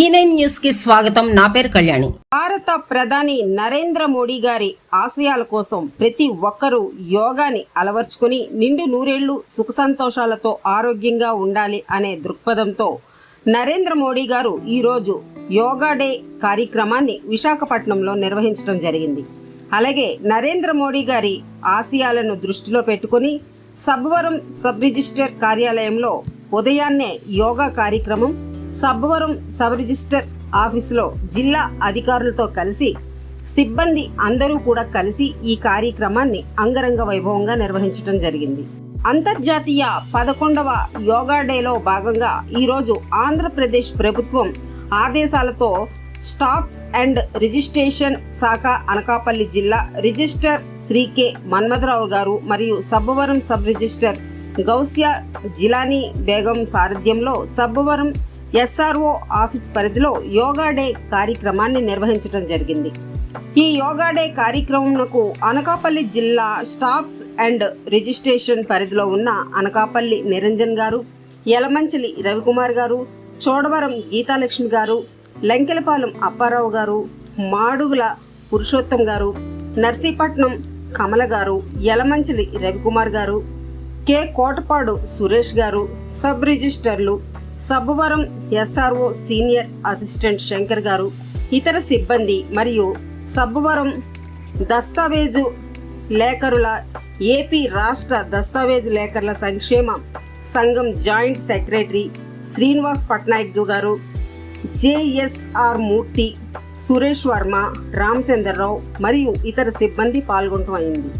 ఈ నైన్ న్యూస్కి స్వాగతం. నా పేరు కళ్యాణి. భారత ప్రధాని నరేంద్ర మోడీ గారి ఆశయాల కోసం ప్రతి ఒక్కరూ యోగాని అలవర్చుకుని నిండు నూరేళ్ళు సుఖ సంతోషాలతో ఆరోగ్యంగా ఉండాలి అనే దృక్పథంతో నరేంద్ర మోడీ గారు ఈరోజు యోగా డే కార్యక్రమాన్ని విశాఖపట్నంలో నిర్వహించడం జరిగింది. అలాగే నరేంద్ర మోడీ గారి ఆశయాలను దృష్టిలో పెట్టుకుని సబ్వరం సబ్ రిజిస్టర్ కార్యాలయంలో ఉదయాన్నే యోగా కార్యక్రమం సబ్బవరం సబ్ రిజిస్టర్ ఆఫీసులో జిల్లా అధికారులతో కలిసి సిబ్బంది అందరూ కూడా కలిసి ఈ కార్యక్రమాన్ని అంగరంగ వైభవంగా నిర్వహించడం జరిగింది. అంతర్జాతీయ పదకొండవ యోగా డేలో భాగంగా ఈరోజు ఆంధ్రప్రదేశ్ ప్రభుత్వం ఆదేశాలతో స్టాప్స్ అండ్ రిజిస్ట్రేషన్ శాఖ అనకాపల్లి జిల్లా రిజిస్టర్ శ్రీ కె మన్మథరావు గారు మరియు సబ్బవరం సబ్ రిజిస్టర్ గౌస్యా జిలానీ బేగం సారథ్యంలో సబ్బవరం ఎస్ఆర్ఓ ఆఫీస్ పరిధిలో యోగా డే కార్యక్రమాన్ని నిర్వహించడం జరిగింది. ఈ యోగా డే కార్యక్రమంకు అనకాపల్లి జిల్లా స్టాప్స్ అండ్ రిజిస్ట్రేషన్ పరిధిలో ఉన్న అనకాపల్లి నిరంజన్ గారు యలమంచిలి రవికుమార్ గారు చోడవరం గీతాలక్ష్మి గారు లంకెలపాలెం అప్పారావు గారు మాడుగుల పురుషోత్తం గారు నర్సీపట్నం కమల గారు యలమంచిలి రవికుమార్ గారు కె కోటపాడు సురేష్ గారు సబ్ రిజిస్టర్లు Sabbavaram SRO senior assistant Shankar garu ఇతర సిబ్బంది మరియు సబ్బవరం దస్తావేజు లేఖరుల ఏపీ రాష్ట్ర దస్తావేజు లేఖరుల సంక్షేమ సంఘం joint secretary Srinivas Patnaik garu JSR Murthy Suresh Varma Ramachandrarao మరియు ఇతర సిబ్బంది పాల్గొనడం అయింది.